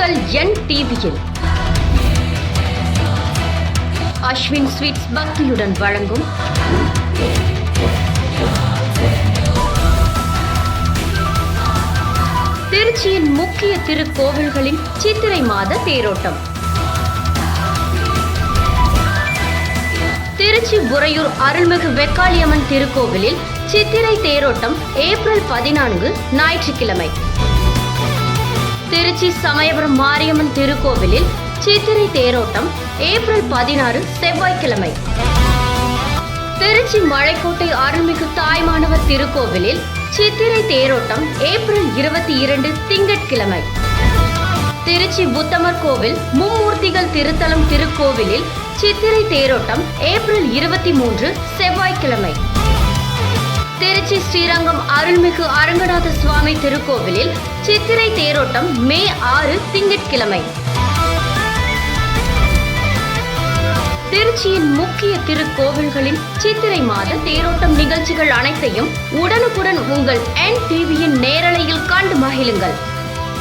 உங்கள் என் டிவியில் அஸ்வின் ஸ்வீட்ஸ் பக்தியுடன் வழங்கும். திருச்சியின் முக்கிய திருக்கோவில்களின் சித்திரை மாத தேரோட்டம். திருச்சி உறையூர் அருள்மிகு வெக்காளியம்மன் திருக்கோவிலில் சித்திரை தேரோட்டம் ஏப்ரல் பதினான்கு ஞாயிற்றுக்கிழமை. திருச்சி சமயபுரம் மாரியம்மன் திருக்கோவிலில் சித்திரை தேரோட்டம் ஏப்ரல் பதினாறு செவ்வாய்க்கிழமை. திருச்சி மழைக்கோட்டை அருள்மிகு தாய்மானவர் திருக்கோவிலில் சித்திரை தேரோட்டம் ஏப்ரல் இருபத்தி இரண்டு திங்கட்கிழமை. திருச்சி புத்தமர் கோவில் மும்மூர்த்திகள் திருத்தலம் திருக்கோவிலில் சித்திரை தேரோட்டம் ஏப்ரல் இருபத்தி மூன்று செவ்வாய்க்கிழமை. திருச்சி ஸ்ரீரங்கம் அருள்மிகு அரங்கநாத சுவாமி திருக்கோவிலில் சித்திரை தேரோட்டம் மே ஆறு திங்கட்கிழமை. திருச்சியின் முக்கிய திருக்கோவில்களின் சித்திரை மாத தேரோட்டம் நிகழ்ச்சிகள் அனைத்தையும் உடனுக்குடன் உங்கள் என் டிவியின் நேரலையில் கண்டு மகிழுங்கள்.